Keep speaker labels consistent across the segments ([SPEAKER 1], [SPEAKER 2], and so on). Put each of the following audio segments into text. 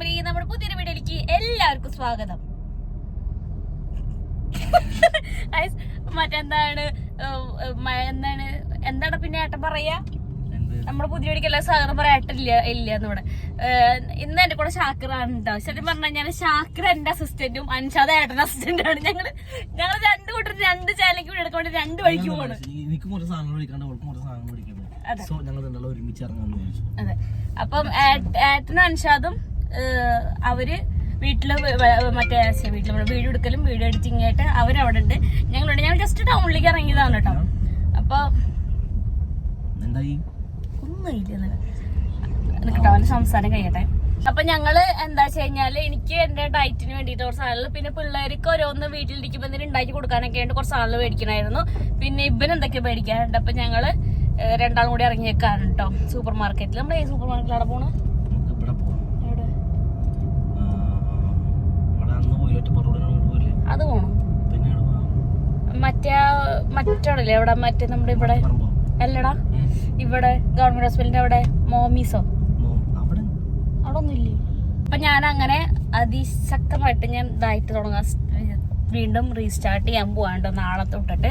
[SPEAKER 1] Family നമ്മുടെ പുതിയൊരു വീഡിയോയിലേക്ക് എല്ലാവർക്കും സ്വാഗതം. മറ്റെന്താണ്? എന്താണ്? എന്താണ് പിന്നെ ഏട്ടൻ പറയാ? നമ്മുടെ പുതിയ വീടിക്ക് എല്ലാ സ്വാഗതം പറയാൻ ഏട്ടനില്ല ഇല്ല എന്നിവിടെ ഇന്ന് എന്റെ കൂടെ ഷാക്കിറാണ് കേട്ടോ ശരി പറഞ്ഞു ഞാൻ ഷാക്കിർ എന്റെ അസിസ്റ്റന്റും അൻഷാദ് ഏട്ടന്റെ ആണ്. ഞങ്ങൾ ഞങ്ങൾ രണ്ടു കൂട്ടർ രണ്ട് ചാനലിലേക്ക് വീട് എടുക്കൊണ്ട് രണ്ട് വഴിക്ക് പോകണം അതെ. അപ്പം ഏട്ട- ഏട്ടനും അൻഷാദും അവർ വീട്ടിൽ മറ്റേ വീട്ടിൽ നമ്മുടെ വീട് എടുക്കലും വീട് എഡിറ്റിംഗ് ആയിട്ട് അവരവിടെ ഉണ്ട് ഞങ്ങളുണ്ട്. ഞങ്ങൾ ജസ്റ്റ് ടൗണിലേക്ക് ഇറങ്ങിയതാണ് കേട്ടോ. അപ്പൊ ഒന്നുമില്ല അവന്റെ സംസാരം കഴിയട്ടെ. അപ്പൊ ഞങ്ങൾ എന്താ വെച്ച് കഴിഞ്ഞാൽ എനിക്ക് എന്റെ ഡയറ്റിന് വേണ്ടിട്ട് കുറച്ച് ആളുകൾ പിന്നെ പിള്ളേർക്ക് ഓരോന്ന് വീട്ടിലിരിക്കുമ്പോ എന്തെങ്കിലും ഉണ്ടാക്കി കൊടുക്കാനൊക്കെ ആയിട്ട് കുറച്ച് ആളുകൾ മേടിക്കണമായിരുന്നു പിന്നെ ഇവൻ എന്തൊക്കെ മേടിക്കാനുണ്ട്. അപ്പൊ ഞങ്ങൾ രണ്ടാളും കൂടി ഇറങ്ങിയേക്കാണ് കേട്ടോ. സൂപ്പർ മാർക്കറ്റിൽ നമ്മൾ ഏത് സൂപ്പർ മാർക്കറ്റിൽ അവിടെ അത് പോണം. മറ്റേ മറ്റോടല്ലേ എവിടെ മറ്റേ നമ്മുടെ ഇവിടെ? അല്ലടാ ഇവിടെ ഗവൺമെന്റ് ഹോസ്പിറ്റലിന്റെ അവിടെ മോമീസോ?
[SPEAKER 2] അവിടെ
[SPEAKER 1] അവിടെ? ഒന്നുമില്ലേ അപ്പൊ ഞാൻ അങ്ങനെ അതിശക്തമായിട്ട് ഞാൻ ഡയറ്റ് തുടങ്ങാൻ വീണ്ടും റീസ്റ്റാർട്ട് ചെയ്യാൻ പോവാണ്ടോ നാളെ തൊട്ടിട്ട്.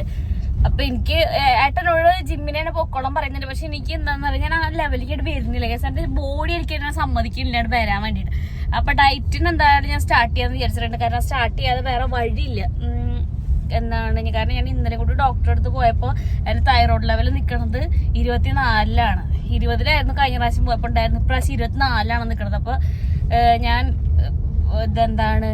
[SPEAKER 1] അപ്പൊ എനിക്ക് ഏട്ടനോട് ജിമ്മിനെ പൊക്കോളം പറയുന്നുണ്ട്. പക്ഷെ എനിക്ക് എന്താന്ന് പറഞ്ഞാൽ ഞാൻ ആ ലെവലിലേക്ക് വരുന്നില്ല. കേസ് ബോഡി എനിക്ക് എന്നെ സമ്മതിക്കുന്നില്ല. അങ്ങട് വരാൻ വേണ്ടിയിട്ട് അപ്പൊ ഡയറ്റിന് എന്തായാലും ഞാൻ സ്റ്റാർട്ട് ചെയ്യാന്ന് വിചാരിച്ചിട്ടുണ്ട്. കാരണം സ്റ്റാർട്ട് ചെയ്യാതെ വേറെ വഴിയില്ല. എന്താണ് കാരണം ഞാൻ ഇന്നലെ കൂടി ഡോക്ടറെ അടുത്ത് പോയപ്പോൾ എന്റെ തൈറോയ്ഡ് ലെവൽ നിൽക്കുന്നത് ഇരുപത്തിനാലിലാണ്. ഇരുപതിലായിരുന്നു കഴിഞ്ഞ പ്രാവശ്യം പോയപ്പോൾ ഉണ്ടായിരുന്നു ഇപ്രാവശ്യം ഇരുപത്തിനാലിലാണ് നിൽക്കുന്നത് അപ്പോൾ ഞാൻ ഇതെന്താണ്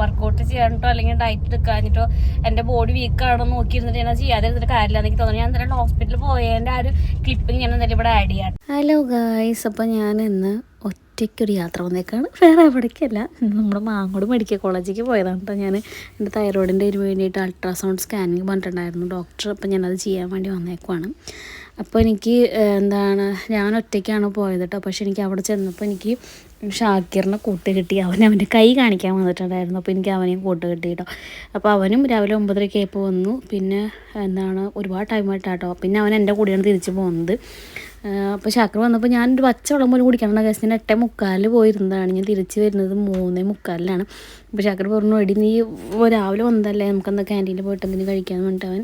[SPEAKER 1] വർക്കൗട്ട് ചെയ്യാനിട്ടോ അല്ലെങ്കിൽ ഡയറ്റ് എടുക്കാനിട്ടോ എന്റെ ബോഡി വീക്ക് ആണോ നോക്കിയിരുന്നിട്ട് ഞാൻ ചെയ്യാതിരുന്നിട്ട് കാര്യമില്ല എനിക്ക് തോന്നുന്നു. ഞാൻ എന്തായാലും ഹോസ്പിറ്റലിൽ പോയതിന്റെ ആ ഒരു ക്ലിപ്പിംഗ് ഞാൻ എന്തായാലും ഇവിടെ ആഡ് ചെയ്യാം.
[SPEAKER 3] ഹലോ ഗായ്സ് അപ്പോൾ ഞാൻ ഇന്ന് ഒറ്റയ്ക്കൊരു യാത്ര വന്നേക്കാണ്. വേറെ എവിടേക്കല്ല. നമ്മുടെ മാങ്ങോട് മെഡിക്കൽ കോളേജിലേക്ക് പോയതാണ് കേട്ടോ ഞാൻ. എന്റെ തൈറോയിഡിന്റെ ഇതിന് വേണ്ടിയിട്ട് അൾട്രാസൗണ്ട് സ്കാനിങ് പറഞ്ഞിട്ടുണ്ടായിരുന്നു ഡോക്ടർ അപ്പോൾ ഞാനത് ചെയ്യാൻ വേണ്ടി വന്നേക്കുവാണ്. അപ്പോൾ എനിക്ക് എന്താണ് ഞാൻ ഒറ്റയ്ക്കാണ് പോയത് കേട്ടോ. പക്ഷേ എനിക്ക് അവിടെ ചെന്നപ്പോൾ എനിക്ക് ഷാക്കിറിനെ കൂട്ട് കിട്ടി. അവൻ അവന്റെ കൈ കാണിക്കാൻ വന്നിട്ടുണ്ടായിരുന്നു. അപ്പോൾ എനിക്ക് അവനെയും കൂട്ട് കിട്ടി കേട്ടോ. അപ്പോൾ അവനും രാവിലെ ഒമ്പതരയ്ക്ക് ആയപ്പോൾ വന്നു. പിന്നെ എന്താണ് ഒരുപാട് ടൈമായിട്ടാട്ടോ പിന്നെ അവൻ എന്റെ കൂടെയാണ് തിരിച്ചു പോകുന്നത്. അപ്പോൾ ഷാക്കിർ വന്നപ്പോൾ ഞാനൊരു പച്ചവെള്ളം പോലും കുടിക്കണം കേസ് ഞാൻ എട്ടേ മുക്കാലിൽ പോയിരുന്നതാണ്. ഞാൻ തിരിച്ചു വരുന്നത് മൂന്നേ മുക്കാലിലാണ് അപ്പോൾ ഷാക്കർ പറഞ്ഞു എടി നീ രാവിലെ വന്നതല്ലേ? നമുക്ക് എന്താ ക്യാന്റീനിൽ പോയിട്ട് എന്തെങ്കിലും കഴിക്കാൻ പറഞ്ഞിട്ട് അവൻ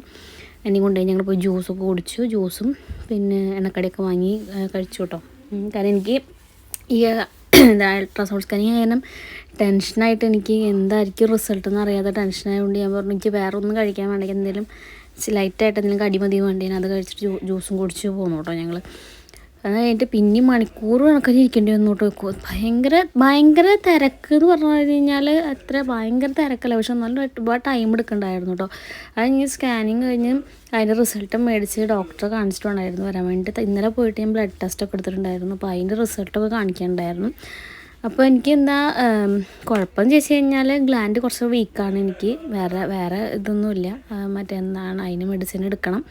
[SPEAKER 3] എന്നെ കൊണ്ടുപോയി ഞങ്ങൾ പോയി ജ്യൂസൊക്കെ കുടിച്ചു. ജ്യൂസും പിന്നെ എണ്ണക്കടിയൊക്കെ വാങ്ങി കഴിച്ചു കേട്ടോ. കാരണം എനിക്ക് ഈ അൾട്രാസൗണ്ട് സ്കാനിങ് കാരണം ടെൻഷനായിട്ട് എനിക്ക് എന്തായിരിക്കും റിസൾട്ട് എന്ന് അറിയാതെ ടെൻഷനായതുകൊണ്ട് ഞാൻ പറഞ്ഞു എനിക്ക് വേറെ ഒന്നും കഴിക്കാൻ വേണ്ടെങ്കിൽ എന്തെങ്കിലും ലൈറ്റായിട്ട് എന്തെങ്കിലും കടിമതി വേണ്ടി അത് കഴിച്ചിട്ട് ജ്യൂസും കുടിച്ച് പോന്നു കേട്ടോ ഞങ്ങൾ അത് കഴിഞ്ഞിട്ട് പിന്നെയും മണിക്കൂർ കണക്കിന് ഇരിക്കേണ്ടി വന്നു കേട്ടോ ഭയങ്കര ഭയങ്കര തിരക്ക് എന്ന് പറഞ്ഞു കഴിഞ്ഞാൽ അത്ര ഭയങ്കര തിരക്കല്ല. പക്ഷെ നല്ല ഒരുപാട് ടൈം എടുക്കണ്ടായിരുന്നു കേട്ടോ അത് കഴിഞ്ഞ് സ്കാനിങ് കഴിഞ്ഞ് അതിന്റെ റിസൾട്ട് മേടിച്ച് ഡോക്ടറെ കാണിച്ചിട്ടുണ്ടായിരുന്നു. വരാൻ വേണ്ടിയിട്ട് ഇന്നലെ പോയിട്ട് ഞാൻ ബ്ലഡ് ടെസ്റ്റ് ഒക്കെ എടുത്തിട്ടുണ്ടായിരുന്നു. അപ്പോൾ അതിന്റെ റിസൾട്ടൊക്കെ കാണിക്കാനുണ്ടായിരുന്നു. അപ്പോൾ എനിക്ക് എന്താ കുഴപ്പം ചോദിച്ചു കഴിഞ്ഞാൽ ഗ്ലാൻഡ് കുറച്ച് വീക്കാണ് എനിക്ക്. വേറെ വേറെ ഇതൊന്നുമില്ല. മറ്റേ മറ്റെന്താണ് അതിന് മെഡിസിൻ എടുക്കണം.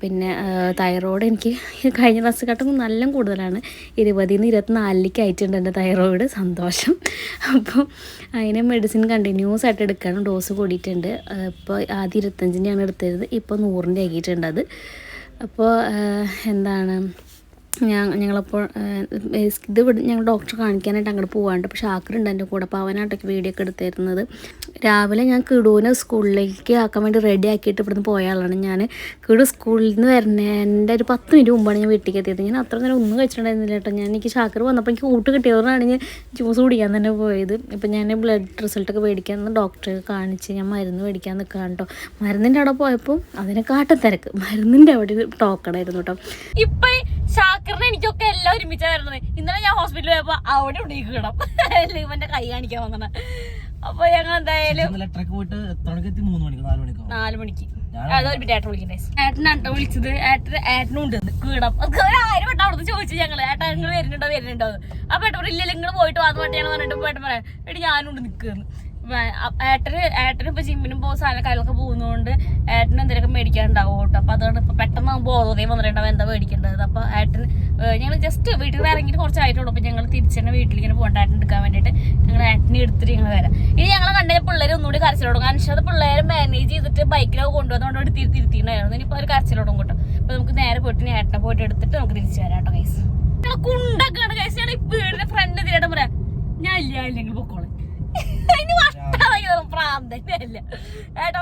[SPEAKER 3] പിന്നെ തൈറോയ്ഡ് എനിക്ക് കഴിഞ്ഞ പ്രാവശ്യക്കാട്ടും നല്ല കൂടുതലാണ്. ഇരുപതിൽ നിന്ന് ഇരുപത്തിനാലിലേക്ക് ആയിട്ടുണ്ട് എന്റെ തൈറോയ്ഡ്. സന്തോഷം. അപ്പോൾ അതിന് മെഡിസിൻ കണ്ടിന്യൂസ് ആയിട്ട് എടുക്കാനും ഡോസ് കൂടിയിട്ടുണ്ട്. ഇപ്പോൾ ആദ്യം ഇരുപത്തഞ്ചിന്റെയാണ് എടുത്തിരുന്നത്. ഇപ്പോൾ നൂറിന്റെ ആക്കിയിട്ടുണ്ട് അത് അപ്പോൾ എന്താണ്? ഞാൻ ഞങ്ങളപ്പോൾ ഇത് ഞങ്ങൾ ഡോക്ടറെ കാണിക്കാനായിട്ട് അങ്ങോട്ട് പോകാണ്ട് പക്ഷേ ആക്കറുണ്ട് എന്റെ കൂടെ. അപ്പോൾ അവനായിട്ടൊക്കെ വീഡിയോ ഒക്കെ എടുത്തിരുന്നത്. രാവിലെ ഞാൻ കിടുവിനെ സ്കൂളിലേക്ക് ആക്കാൻ വേണ്ടി റെഡി ആക്കിയിട്ട് ഇവിടുന്ന് പോയ ആളാണ് ഞാൻ. കിടു സ്കൂളിൽ നിന്ന് വരുന്നതിന്റെ ഒരു പത്ത് മിനിറ്റ് മുമ്പാണ് ഞാൻ വീട്ടിലേക്ക് എത്തിയത്. ഞാൻ അത്ര നേരം ഒന്നും കഴിച്ചിട്ടുണ്ടായിരുന്നില്ല കേട്ടോ. ഞാൻ എനിക്ക് ഷാക്കർ വന്നപ്പോൾ എനിക്ക് കൂട്ട് കിട്ടിയതുകൊണ്ടാണ് ഞാൻ ജ്യൂസ് കുടിക്കാൻ തന്നെ പോയത്. ഇപ്പം ഞാൻ ബ്ലഡ് റിസൾട്ടൊക്കെ മേടിക്കാൻ ഡോക്ടറെ കാണിച്ച് ഞാൻ മരുന്ന് മേടിക്കാൻ നിൽക്കുകയാണ് കേട്ടോ. മരുന്നിന്റെ അവിടെ പോയപ്പോൾ അതിനെക്കാട്ടും തിരക്ക്. മരുന്നിന്റെ അവിടെ ടോക്കണായിരുന്നു കേട്ടോ.
[SPEAKER 1] ഇപ്പൊ ഷാക്കറിന് എനിക്കൊക്കെ എല്ലാം ഒരുമിച്ചാ വരണത് ഇന്നലെ ഞാൻ ഹോസ്പിറ്റലിൽ പോയപ്പോ അവിടെ ഉണ്ടിക്കണം ലീവന്റെ കൈ കാണിക്കാൻ വന്നത്. അപ്പൊ ഞങ്ങൾ എന്തായാലും
[SPEAKER 2] പോയിട്ട് നാല് മണിക്കോ?
[SPEAKER 1] ഏട്ടൻ വിളിക്കണ്ടേ? ഏട്ടനാട്ടോ വിളിച്ചത്. ഏട്ടൻ ഏട്ടനും ഉണ്ട്. കീടം. ആയിരം വട്ടം അവിടുന്ന് ചോദിച്ചു ഞങ്ങൾ. ഏട്ടാ നിങ്ങൾ വരുന്നുണ്ടോ വരുന്നുണ്ടോ അപ്പൊ ഏട്ടൻ പറഞ്ഞു, ഇല്ല നിങ്ങൾ പോയിട്ട് വന്നു പട്ടിയാണ് പറഞ്ഞിട്ട് ഏട്ടൻ പറയാം എടി ഞാനുണ്ട് നിൽക്കുന്നു ഏട്ടന് ഏട്ടന് ഇപ്പൊ ജിമ്മിനും പോകുന്ന സാധനം കയ്യിലൊക്കെ പോകുന്നതുകൊണ്ട് ഏട്ടന് എന്തെങ്കിലുമൊക്കെ മേടിക്കാനുണ്ടാവും കേട്ടോ. അപ്പൊ അതുകൊണ്ട് ഇപ്പൊ പെട്ടെന്ന് ബോധോദയം വന്നിട്ടുണ്ടാവും എന്താ മേടിക്കേണ്ടത്. അപ്പൊ ഏട്ടൻ ഞങ്ങൾ ജസ്റ്റ് വീട്ടിൽ നിന്ന് ഇറങ്ങിയിട്ട് കുറച്ചായിട്ടുള്ളൂ. അപ്പൊ ഞങ്ങൾ തിരിച്ചു തന്നെ വീട്ടിൽ ഇങ്ങനെ പോകണ്ട ഏട്ടൻ എടുക്കാൻ വേണ്ടിയിട്ട്. ഞങ്ങൾ ഏട്ടനെ എടുത്തിട്ട് ഞങ്ങൾ വരാം. ഇനി ഞങ്ങൾ കണ്ട പിള്ളേർ ഒന്നുകൂടി കരച്ചിൽ തുടങ്ങും. അനുഷത് പിള്ളേരെ മാനേജ് ചെയ്തിട്ട് ബൈക്കിലൊക്കെ കൊണ്ടുവന്നുകൊണ്ട് തിരി തിരുത്തിയിട്ടുണ്ടായിരുന്നു ഇനിയിപ്പോ ഒരു കരച്ചിൽ തുടങ്ങും കേട്ടോ. അപ്പൊ നമുക്ക് നേരെ പോയിട്ട് ഏട്ടനെ പോയിട്ട് എടുത്തിട്ട് നമുക്ക് തിരിച്ചു വരാം കേട്ടോ ഞങ്ങൾ കുണ്ടൊക്കെയാണ് കൈസ് ഞങ്ങൾ വീടിന്റെ ഫ്രണ്ട് ഇതിലായിട്ട്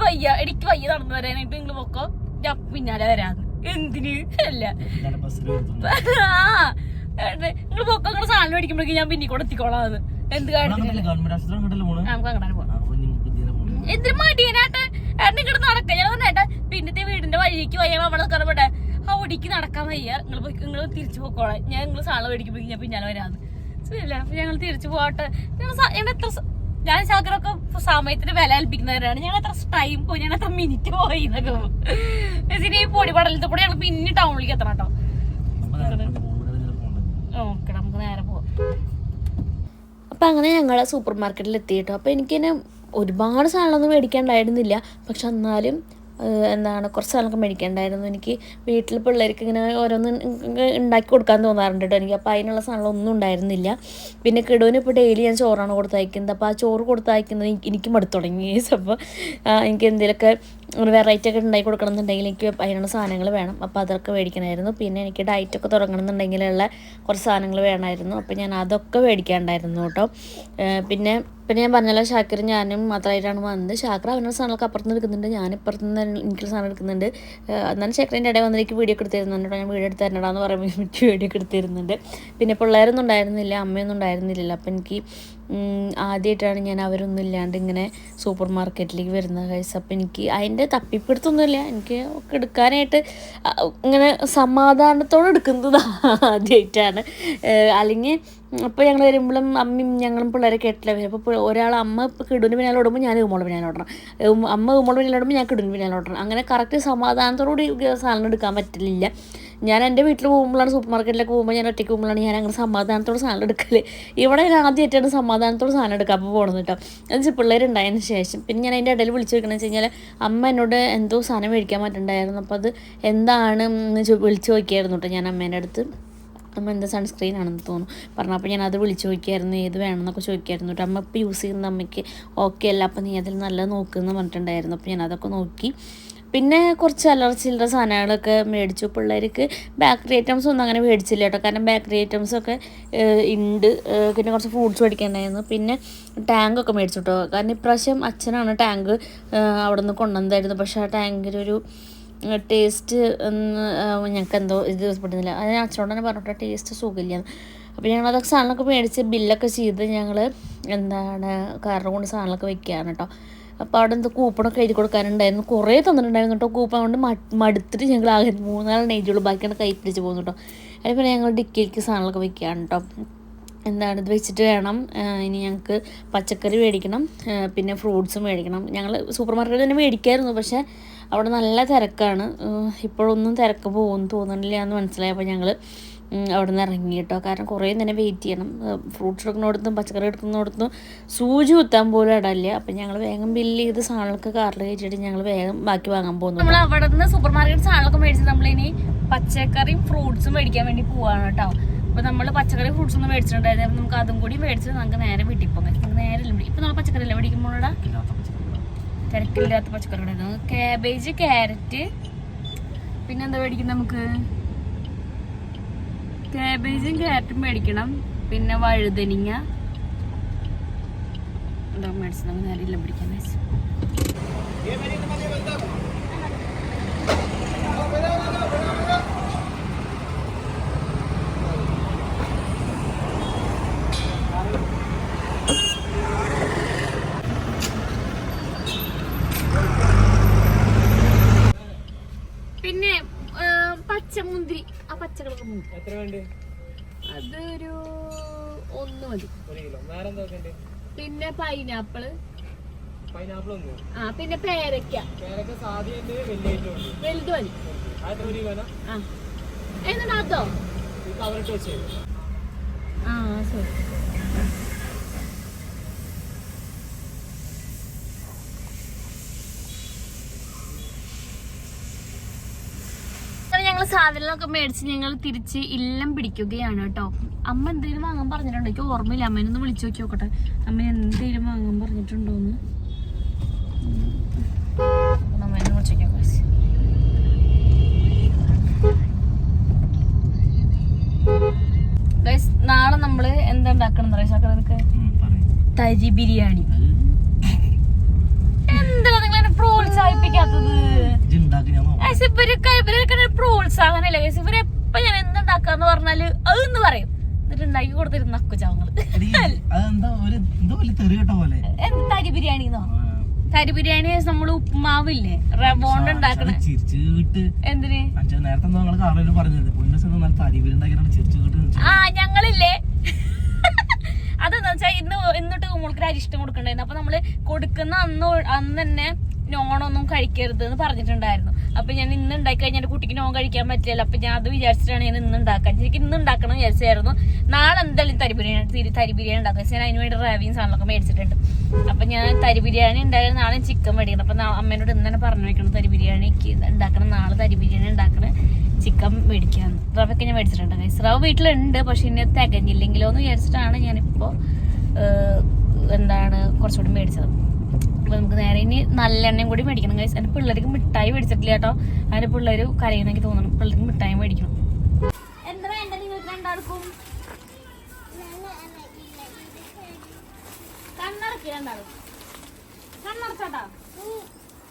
[SPEAKER 4] വയ്യ എനിക്ക് വയ്യ നടന്നു വരാനായിട്ട് നിങ്ങൾ പൊക്കോ. ഞാൻ പിന്നാലെ വരാന്ന് എന്തിന്? അല്ല.
[SPEAKER 2] ബസ്സിൽ വരുത്തുണ്ട്
[SPEAKER 4] നിങ്ങൾ പൊക്കോ നിങ്ങളെ സാധനം മേടിക്കുമ്പോഴേക്കും ഞാൻ പിന്നെ കൂടെ എത്തിക്കോളാന്ന് എന്ത്
[SPEAKER 2] പോണ്?
[SPEAKER 4] എന്തിനു മടിയനാട്ടെ ഏട്ടൻ ഇങ്ങോട്ട് നടക്ക ഞാൻ പറഞ്ഞേട്ടാ പിന്നത്തെ വീടിന്റെ വഴിക്ക് വയ്യ അവിടെ കറവിടെ ഒടിക്ക് നടക്കാൻ വയ്യ. നിങ്ങൾ നിങ്ങൾ തിരിച്ചു പോക്കോളെ. ഞാൻ നിങ്ങൾ സാധനം മേടിക്കുമ്പോഴേക്കും ഞാൻ പിന്നാലെ വരാന്ന് ശരിയല്ല? അപ്പൊ ഞങ്ങൾ തിരിച്ചു പോകട്ടെ ഞങ്ങൾ എത്ര ഞാൻ ശാഖരൊക്കെ സമയത്തിന് വില കൽപ്പിക്കുന്നവരാണ്. ഞങ്ങൾ എത്ര ടൈം പോയി ഞാൻ എത്ര മിനിറ്റ് പോയി എന്നൊക്കെ ഇനി ഈ പൊടി പടലത്തെ കൂടെ ഞങ്ങൾ പിന്നെ ടൗണിലേക്ക് എത്തണം കേട്ടോ. ഓക്കെ നമുക്ക് നേരെ പോവാം.
[SPEAKER 1] അപ്പൊ അങ്ങനെ ഞങ്ങൾ സൂപ്പർ മാർക്കറ്റിൽ എത്തിയിട്ടോ അപ്പൊ അപ്പോൾ എനിക്കിങ്ങനെ ഒരുപാട് സാധനങ്ങളൊന്നും മേടിക്കാണ്ടായിരുന്നില്ല പക്ഷെ എന്നാലും എന്താണ് കുറച്ച് നാളൊക്കെ മേടിക്കണ്ടായിരുന്നു. എനിക്ക് വീട്ടിൽ പിള്ളേർക്ക് ഇങ്ങനെ ഓരോന്ന് ഉണ്ടാക്കി കൊടുക്കാൻ തോന്നാറുണ്ട് കേട്ടോ എനിക്ക് അപ്പോൾ അതിനുള്ള സാധനങ്ങളൊന്നും ഉണ്ടായിരുന്നില്ല. പിന്നെ കിടുവിന് ഇപ്പോൾ ഡെയിലി ഞാൻ ചോറാണ് കൊടുത്തയക്കുന്നത്. അപ്പോൾ ആ ചോറ് കൊടുത്തയക്കുന്നത് എനിക്ക് എനിക്ക് മടുത്തു തുടങ്ങി. അപ്പോൾ എനിക്ക് എന്തെങ്കിലുമൊക്കെ ഒരു വെറൈറ്റി ഒക്കെ ഉണ്ടാക്കി കൊടുക്കണം എന്നുണ്ടെങ്കിൽ എനിക്ക് അതിനുള്ള സാധനങ്ങൾ വേണം. അപ്പോൾ അതൊക്കെ മേടിക്കണമായിരുന്നു. പിന്നെ എനിക്ക് ഡയറ്റൊക്കെ തുടങ്ങണം എന്നുണ്ടെങ്കിലുള്ള കുറച്ച് സാധനങ്ങൾ വേണമായിരുന്നു. അപ്പോൾ ഞാൻ അതൊക്കെ മേടിക്കാണ്ടായിരുന്നു കേട്ടോ. പിന്നെ പിന്നെ ഞാൻ പറഞ്ഞല്ലോ ഷാക്കിർ ഞാനും മാത്രമായിട്ടാണ് വന്നത്. ഷാക്കിർ അവനുള്ള സാധനങ്ങളൊക്കെ അപ്പുറത്ത് എടുക്കുന്നുണ്ട്. ഞാൻ ഇപ്പുറത്ത് നിന്ന് എനിക്കുള്ള സാധനം എടുക്കുന്നുണ്ട്. എന്നാലും ഷാക്കിറിന്റെ ഇടയിൽ വന്ന് എനിക്ക് വീഡിയോ ഒക്കെ എടുത്തിരുന്നുണ്ട് ഞാൻ വീഡിയോ എടുത്ത് തരണടാന്ന് പറയുമ്പോൾ എനിക്ക് വീഡിയോ ഒക്കെ എടുത്തിരുന്നുണ്ട്. പിന്നെ പിള്ളേരൊന്നും ഉണ്ടായിരുന്നില്ല അമ്മയൊന്നും ഉണ്ടായിരുന്നില്ലല്ലോ. അപ്പോൾ എനിക്ക് ആദ്യമായിട്ടാണ് ഞാൻ അവരൊന്നും ഇല്ലാണ്ട് ഇങ്ങനെ സൂപ്പർ മാർക്കറ്റിലേക്ക് വരുന്നത് കഴിച്ച് അപ്പോൾ എനിക്ക് അതിന്റെ തപ്പിപ്പിടുത്തൊന്നുമില്ല. എനിക്ക് ഒക്കെ എടുക്കാനായിട്ട് ഇങ്ങനെ സമാധാനത്തോടെ എടുക്കുന്നത് ആദ്യമായിട്ടാണ് അല്ലെങ്കിൽ അപ്പോൾ ഞങ്ങൾ വരുമ്പോഴും അമ്മയും ഞങ്ങളും പിള്ളേരെ കേട്ടില്ല വരും അപ്പോൾ ഒരാൾ അമ്മ കിടുവിന് പിന്നാലെ ഓടുമ്പോൾ ഞാൻ ഉമ്മോളെ പിന്നാലെ ഓടണം. അമ്മ ഉമ്മോളെ പിന്നാലെ ഓടുമ്പോൾ ഞാൻ കിടുവിന് പിന്നാലെ ഓടണം. അങ്ങനെ കറക്റ്റ് സമാധാനത്തോടുകൂടി സാധനം എടുക്കാൻ പറ്റില്ല. ഞാൻ എന്റെ വീട്ടിൽ പോകുമ്പോഴാണ് സൂപ്പർ മാർക്കറ്റിലൊക്കെ പോകുമ്പോൾ ഞാൻ ഒറ്റയ്ക്ക് പോകുമ്പോഴാണ് ഞാൻ അങ്ങനെ സമാധാനത്തോടെ സാധനം എടുക്കൽ ഇവിടെ ഞാൻ ആദ്യമായിട്ടാണ് സമാധാനത്തോടെ സാധനം എടുക്കാൻ അപ്പോൾ പോകുന്നത് കേട്ടോ. എന്ന് വെച്ചാൽ പിള്ളേരുണ്ടായതിന് ശേഷം പിന്നെ ഞാൻ അതിന്റെ ഇടയിൽ വിളിച്ചു വെക്കണമെന്ന് വെച്ച് കഴിഞ്ഞാൽ അമ്മ എന്നോട് എന്തോ സാധനം മേടിക്കാൻ പറ്റുന്നുണ്ടായിരുന്നു അപ്പോൾ അത് എന്താണ്? വിളിച്ചു നോക്കിയായിരുന്നു കേട്ടോ ഞാൻ അമ്മേന്റെ അടുത്ത്. അമ്മ എന്താ സൺസ്ക്രീൻ ആണെന്ന് തോന്നുന്നു. പറഞ്ഞു അപ്പോൾ ഞാൻ അത് വിളിച്ച് നോക്കിയായിരുന്നു ഏത് വേണമെന്നൊക്കെ ചോദിക്കായിരുന്നു കേട്ടോ. അമ്മ ഇപ്പോൾ യൂസ് ചെയ്യുന്ന അമ്മയ്ക്ക് ഓക്കെ അല്ല. അപ്പോൾ നീ അതിൽ നല്ല നോക്കുമെന്ന് പറഞ്ഞിട്ടുണ്ടായിരുന്നു. അപ്പോൾ ഞാൻ അതൊക്കെ നോക്കി. പിന്നെ കുറച്ച് അല്ലറ ചില്ലറ സാധനങ്ങളൊക്കെ മേടിച്ചു. പിള്ളേർക്ക് ബേക്കറി ഐറ്റംസ് ഒന്നും അങ്ങനെ മേടിച്ചില്ല കേട്ടോ. കാരണം ബേക്കറി ഐറ്റംസൊക്കെ ഉണ്ട് പിന്നെ കുറച്ച് ഫ്രൂട്ട്സ് മേടിക്കണ്ടായിരുന്നു പിന്നെ ടാങ്കൊക്കെ മേടിച്ചു കേട്ടോ. കാരണം ഇപ്രാവശ്യം അച്ഛനാണ് ടാങ്ക് അവിടെ നിന്ന് കൊണ്ടുവന്നതായിരുന്നു. പക്ഷേ ആ ടാങ്കിലൊരു ടേസ്റ്റ് ഞങ്ങൾക്ക് എന്തോ ഇത് പെട്ടുന്നില്ല അത് ഞാൻ അച്ഛനോട് തന്നെ പറഞ്ഞിട്ട് ടേസ്റ്റ് സുഖമില്ല. അപ്പോൾ ഞങ്ങൾ അതൊക്കെ സാധനങ്ങളൊക്കെ മേടിച്ച് ബില്ലൊക്കെ ചെയ്ത് ഞങ്ങൾ എന്താണ് കാറിനെ കൊണ്ട് സാധനങ്ങളൊക്കെ വെക്കുകയാണ് കേട്ടോ. അപ്പോൾ അവിടെ എന്തോ കൂപ്പണൊക്കെ എഴുതി കൊടുക്കാനുണ്ടായിരുന്നു. കുറേ തന്നിട്ടുണ്ടായിരുന്നു കേട്ടോ കൂപ്പൺ. കൊണ്ട് മടുത്തിട്ട് ഞങ്ങൾ ആകെ മൂന്നാൽ നെയ്ജുള്ളൂ ബാക്കിയാണ് കൈ പിടിച്ച് പോകുന്നു കേട്ടോ. അതിൽ പിന്നെ ഞങ്ങൾ ഡിക്കിക്ക് സാധനങ്ങളൊക്കെ വെക്കുകയാണ് കേട്ടോ. എന്താണ് ഇത് വെച്ചിട്ട് വേണം. ഇനി ഞങ്ങൾക്ക് പച്ചക്കറി മേടിക്കണം. പിന്നെ ഫ്രൂട്ട്സും മേടിക്കണം. ഞങ്ങൾ സൂപ്പർ മാർക്കറ്റിൽ തന്നെ മേടിക്കായിരുന്നു. പക്ഷേ അവിടെ നല്ല തിരക്കാണ്. ഇപ്പോഴൊന്നും തിരക്ക് പോകുമെന്ന് തോന്നുന്നില്ല എന്ന് മനസ്സിലായപ്പോൾ ഞങ്ങൾ അവിടെ നിന്ന് ഇറങ്ങി കേട്ടോ. കാരണം കുറേ നേരം വെയിറ്റ് ചെയ്യണം. ഫ്രൂട്ട്സ് എടുക്കുന്നിടത്തും പച്ചക്കറി എടുക്കുന്നിടത്തും സൂചി കുത്താൻ പോലും ഇടല്ല അപ്പം ഞങ്ങൾ വേഗം ബില്ല് ചെയ്ത് സാധനങ്ങളൊക്കെ കാറിൽ കയറ്റിയിട്ട് ഞങ്ങൾ വേഗം ബാക്കി വാങ്ങാൻ പോകുന്നു.
[SPEAKER 4] നമ്മൾ അവിടെ നിന്ന് സൂപ്പർ മാർക്കറ്റ് സാധനങ്ങളൊക്കെ മേടിച്ച് നമ്മളിനി പച്ചക്കറിയും ഫ്രൂട്ട്സും മേടിക്കാൻ വേണ്ടി പോവാണ് കേട്ടോ. അപ്പോൾ നമ്മൾ പച്ചക്കറി ഫ്രൂട്ട്സ് ഒന്നും മേടിച്ചിട്ടുണ്ടായിരുന്നു അപ്പം നമുക്ക് അതും കൂടി മേടിച്ച് നമുക്ക് നേരെ വീട്ടിൽ പോകാം. നമുക്ക് നേരെ ഇല്ല ഇപ്പൊ നമ്മൾ പച്ചക്കറി അല്ലേ മേടിക്കുമ്പോഴാ. തിരക്കില്ലാത്ത പച്ചക്കറി. കാബേജ് ക്യാരറ്റ് പിന്നെന്താ മേടിക്കുന്നത് നമുക്ക്? കാബേജും ക്യാരറ്റും മേടിക്കണം. പിന്നെ വഴുതനിങ്ങ. പിന്നെ പച്ചമുന്തിരി. ആ, പച്ചക്കളൊക്കെ പച്ചകളൊക്കെ മുന്തിരി അതൊരു ഒന്ന് മതി. പിന്നെ പൈനാപ്പിൾ ആ പിന്നെ പേരക്ക വലുത് മതി. ആ എന്നിട്ട് അതോ? ആ ശരി ഞങ്ങൾ സാധനങ്ങളൊക്കെ മേടിച്ച് ഞങ്ങൾ തിരിച്ച് ഇല്ലം പിടിക്കുകയാണ് കേട്ടോ. അമ്മ എന്തെങ്കിലും വാങ്ങാൻ പറഞ്ഞിട്ടുണ്ടോ? എനിക്ക് ഓർമ്മയില്ല. അമ്മേനൊന്ന് വിളിച്ചു നോക്കി നോക്കട്ടെ. അമ്മ എന്തെങ്കിലും വാങ്ങാൻ പറഞ്ഞിട്ടുണ്ടോന്ന്? അമ്മേനെ വിളിച്ചു നാളെ നമ്മൾ എന്താ ഉണ്ടാക്കണം നിനക്ക്. തരി ബിരിയാണി. എന്താ നിങ്ങൾ എന്നെ
[SPEAKER 1] പ്രോത്സാഹിപ്പിക്കാത്തത്?
[SPEAKER 2] ഉണ്ടാക്കി ഞാൻ
[SPEAKER 1] ഇവരൊക്കെ ഇവരൊക്കെ ഒരു പ്രോത്സാഹനമില്ല ഗൈസ് ഇവരെപ്പ ഞാൻ എന്തുണ്ടാക്കാന്ന് പറഞ്ഞാൽ അതെന്ന് പറയും. എന്നിട്ട് ഉണ്ടാക്കി കൊടുത്തിരുന്ന
[SPEAKER 2] എന്ത്
[SPEAKER 1] തരി ബിരിയാണിന്നോ തരി ബിരിയാണി നമ്മൾ ഉപ്പുമാവില്ലേ റവോണ്ട് ഉണ്ടാക്കണ.
[SPEAKER 2] അത്
[SPEAKER 1] എന്തിന്? ആ ഞങ്ങളില്ലേ? അതെന്താ വെച്ചാ ഇന്ന് എന്നിട്ട് മോൾക്ക് അരിഷ്ടം കൊടുക്കണ്ടായിരുന്നു? അപ്പൊ നമ്മൾ കൊടുക്കുന്ന അന്ന് അന്ന് തന്നെ നോണൊന്നും കഴിക്കരുത് എന്ന് പറഞ്ഞിട്ടുണ്ടായിരുന്നു. അപ്പൊ ഞാൻ ഇന്ന് ഉണ്ടാക്കി കഴിഞ്ഞാൽ എന്റെ കുട്ടിക്ക് നോൺ കഴിക്കാൻ പറ്റില്ല അപ്പൊ ഞാൻ അത് വിചാരിച്ചിട്ടാണ് ഞാൻ ഇന്ന് ഉണ്ടാക്കാൻ. എനിക്ക് ഇന്ന് ഉണ്ടാക്കണം വിചാരിച്ചായിരുന്നു. നാളെ എന്തായാലും തരി ബിരിയാണി തിരി ബിരിയാണി ഉണ്ടാക്കാം. ഞാൻ അതിന് വേണ്ടി റവിയും സാധനങ്ങളൊക്കെ മേടിച്ചിട്ടുണ്ട്. അപ്പൊ ഞാൻ തരി ബിരിയാണി ഉണ്ടായാലും നാളെ ചിക്കൻ മേടിക്കണം. അപ്പൊ അമ്മേനോട് ഇന്ന് പറഞ്ഞു വെക്കണം തരി ബിരിയാണിക്ക് ഉണ്ടാക്കണം നാളെ തരി ബിരിയാണി ഉണ്ടാക്കണം ചിക്കൻ മേടിക്കാന്ന്. റവൊക്കെ ഞാൻ മേടിച്ചിട്ടുണ്ട് റവ വീട്ടിലുണ്ട് പക്ഷെ ഇനി അത് തികഞ്ഞില്ലെങ്കിലോ എന്ന് വിചാരിച്ചിട്ടാണ് ഞാനിപ്പോ എന്താണ് കുറച്ചുകൂടി മേടിച്ചത്. അപ്പൊ നമുക്ക് നേരെ ഇനി നല്ലെണ്ണയും കൂടി മേടിക്കണം ഗൈസ് എന്റെ പിള്ളേർക്ക് മിഠായി മേടിച്ചിട്ടില്ല കേട്ടോ. അതിന്റെ പിള്ളേര് കരയുന്നെനിക്ക് തോന്നണം പിള്ളേർക്ക് മിഠായി മേടിക്കണം. എന്താ വേണ്ട നിങ്ങൾക്ക് രണ്ടാൾക്കും? കണ്ണടക്കി രണ്ടാളും. കണ്ണടച്ചാട്ടാ?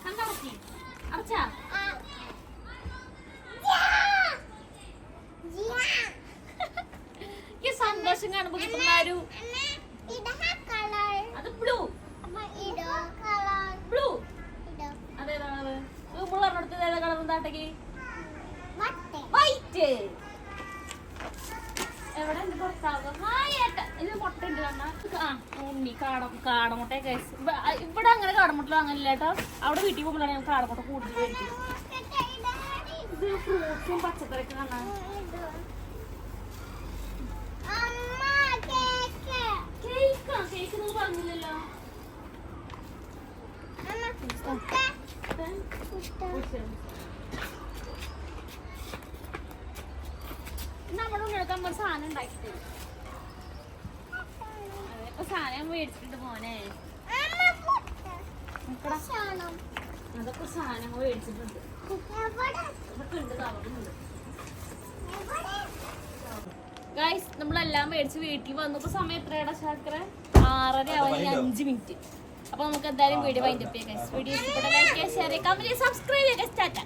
[SPEAKER 1] കണ്ണടക്കി. അടച്ചാ ഈ സന്തോഷം കാണുമ്പോ കിട്ടുന്ന ഒരു അത് ബ്ലൂ. ബ്ലൂ. അതേതാണ് നമ്മൾ പറഞ്ഞെടുത്തത് ഏതാ കളർ എന്താട്ടേക്ക് വൈറ്റ്. എവിടെ? ഉണ്ട് ഭർത്താവ് ഹായ് ഏട്ടാ. ഇത് മുട്ട ഉണ്ട് കണ്ണ ആ ഉണ്ണി കാടം കാടമുട്ട ഇവിടെ അങ്ങനെ കാടമുട്ട വാങ്ങലില്ല കേട്ടോ അവിടെ വീട്ടിൽ പോകുമ്പോഴാണ് ഞാൻ കാടമുട്ട കൂടുതൽ മേടിക്കും ഇത് ഫ്രൂട്ട്സും പച്ചക്കറിയൊക്കെ കാണാൻ കേക്കാ. കേക്ക് നിങ്ങൾ പറഞ്ഞില്ലല്ലോ. നമ്മുടെ ഉണ്ണികൾക്ക് അമ്മ ഒരു സാധനം ഉണ്ടാക്കി തരും അതെ, ഇപ്പൊ സാധനം മേടിച്ചിട്ടുണ്ട് മോനെ. അതൊക്കെ സാധനങ്ങൾ മേടിച്ചിട്ടുണ്ട് അതൊക്കെ ഉണ്ട് കവറുണ്ട് ഗൈസ് നമ്മളെല്ലാം മേടിച്ച് വീട്ടിൽ വന്നപ്പോ സമയം എത്രയാടാ ശാക്ര ആറര ആവാൻ അഞ്ച് മിനിറ്റ്. അപ്പൊ നമുക്ക് എന്തായാലും വീഡിയോ വൈൻഡപ്പ് ചെയ്യാം വീഡിയോ ഇഷ്ടപ്പെട്ട ലൈക്ക് ചെയ്യുക ഷെയർ ചെയ്യുക കമന്റ് സബ്സ്ക്രൈബ് ചെയ്യുക സ്റ്റാറ്റ